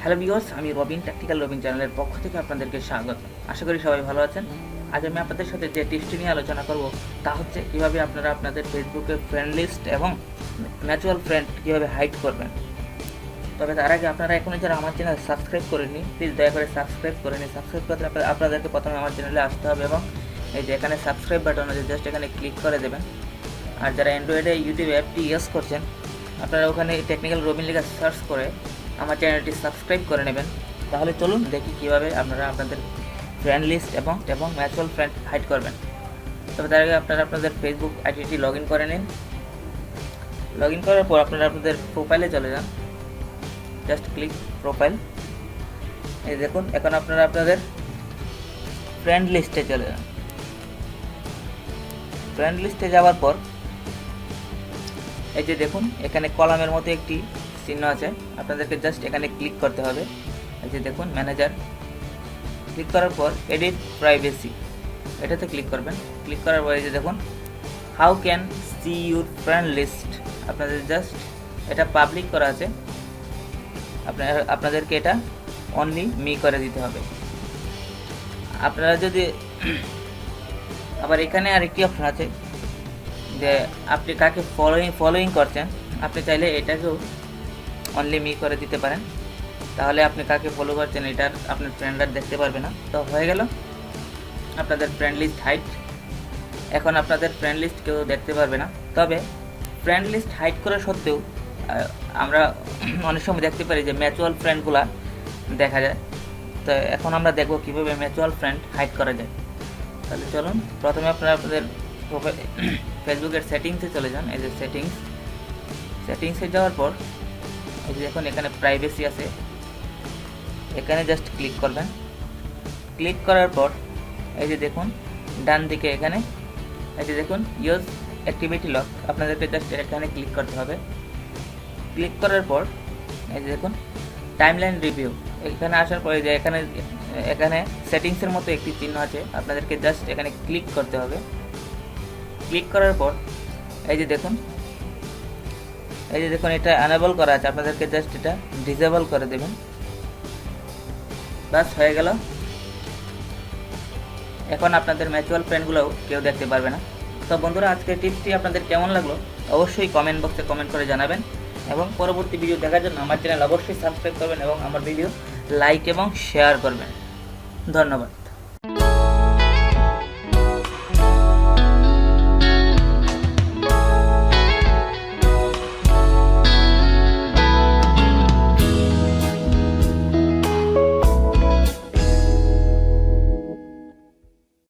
Hello viewers আমি Robin tactical Robin চ্যানেলের পক্ষ থেকে আপনাদেরকে স্বাগত। আশা করি সবাই ভালো আছেন। আজ আমি আপনাদের সাথে যে টিপসটি নিয়ে আলোচনা করব, তা হচ্ছে কীভাবে আপনারা আপনাদের ফেসবুকে ফ্রেন্ড লিস্ট এবং ম্যাচুয়াল ফ্রেন্ড কীভাবে হাইড করবেন। তবে তার আগে আপনারা এখনও যারা আমার চ্যানেল সাবস্ক্রাইব করেননি প্লিজ দয়া করে সাবস্ক্রাইব করে নিন। সাবস্ক্রাইব করতে আপনাদেরকে প্রথমে আমার চ্যানেলে আসতে হবে এবং এই যে এখানে সাবস্ক্রাইব বাটন আছে জাস্ট এখানে ক্লিক করে দেবেন। আর যারা অ্যান্ড্রয়েডে ইউটিউব অ্যাপটি ইউজ করছেন, আপনারা ওখানে টেকনিক্যাল রবিন লিখে সার্চ করে আমার চ্যানেলটি সাবস্ক্রাইব করে নেবেন। তাহলে চলুন দেখি কীভাবে আপনারা আপনাদের ফ্রেন্ড লিস্ট এবং এবং ম্যাচুয়াল ফ্রেন্ড হাইড করবেন। তবে তার আগে আপনারা আপনাদের ফেসবুক আইডিটি লগ ইন করে নিন। লগ ইন করার পর আপনারা আপনাদের প্রোফাইলে চলে যান। জাস্ট ক্লিক প্রোফাইল এই দেখুন, এখন আপনারা আপনাদের ফ্রেন্ড লিস্টে চলে যান। ফ্রেন্ড লিস্টে যাওয়ার পর এই যে দেখুন, এখানে কলামের মতো একটি চিহ্ন আছে। আপনাদেরকে জাস্ট এখানে ক্লিক করতে হবে। এই যে দেখুন ম্যানেজার ক্লিক করার পর এডিট প্রাইভেসি এটাতে ক্লিক করবেন। ক্লিক করার পর এই যে দেখুন how can see your friend list আপনাদের জাস্ট এটা পাবলিক করা আছে। আপনার, আপনাদেরকে এটা অনলি মি করে দিতে হবে। আপনারা যদি, আবার এখানে আরেকটি অপশন আছে। যে আপনি কাকে ফলোয়িং ফলোয়িং করছেন, আপনি চাইলে এটাকেও অনলি মি করে দিতে পারেন। তাহলে আপনি কাকে ফলো করছেন, এটার আপনার ফ্রেন্ডরা দেখতে পারবে না। তো হয়ে গেল। আপনাদের ফ্রেন্ড লিস্ট হাইট এখন আপনাদের ফ্রেন্ড লিস্ট কেউ দেখতে পারবে না। তবে ফ্রেন্ড লিস্ট হাইট করা সত্ত্বেও আমরা অনেক সময় দেখতে পারি যে ম্যাচুয়াল ফ্রেন্ডগুলা দেখা যায়। তো এখন আমরা দেখব কীভাবে ম্যাচুয়াল ফ্রেন্ড হাইড করা যায়। তাহলে চলুন, প্রথমে আপনারা আপনাদের ফেসবুকের সেটিংসে চলে যান, এই যে সেটিংস। সেটিংসে যাওয়ার পর, এই যে দেখুন, এখানে প্রাইভেসি আছে। এখানে জাস্ট ক্লিক করবেন। ক্লিক করার পর, এই যে দেখুন, ডান দিকে এখানে, এই যে দেখুন ইউজ অ্যাক্টিভিটি লক আপনাদেরকে জাস্ট এখানে ক্লিক করতে হবে। ক্লিক করার পর, এই যে দেখুন টাইমলাইন রিভিউ এখানে আসার পরে যে এখানে এখানে সেটিংসের মতো একটি চিহ্ন আছে। আপনাদেরকে জাস্ট এখানে ক্লিক করতে হবে। ক্লিক করার পর, এই যে দেখুন, এই যে দেখুন, এটা অ্যানেবল করা আছে। আপনাদেরকে জাস্ট এটা ডিসেবল করে দেবেন। বাস, হয়ে গেল। এখন আপনাদের ম্যাচুয়াল ফ্রেন্ডগুলোও কেউ দেখতে পারবে না। তো বন্ধুরা আজকের টিপসটি আপনাদের কেমন লাগল? অবশ্যই কমেন্ট বক্সে কমেন্ট করে জানাবেন। এবং পরবর্তী ভিডিও দেখার জন্য আমার চ্যানেল অবশ্যই সাবস্ক্রাইব করবেন এবং আমার ভিডিও লাইক এবং শেয়ার করবেন। ধন্যবাদ।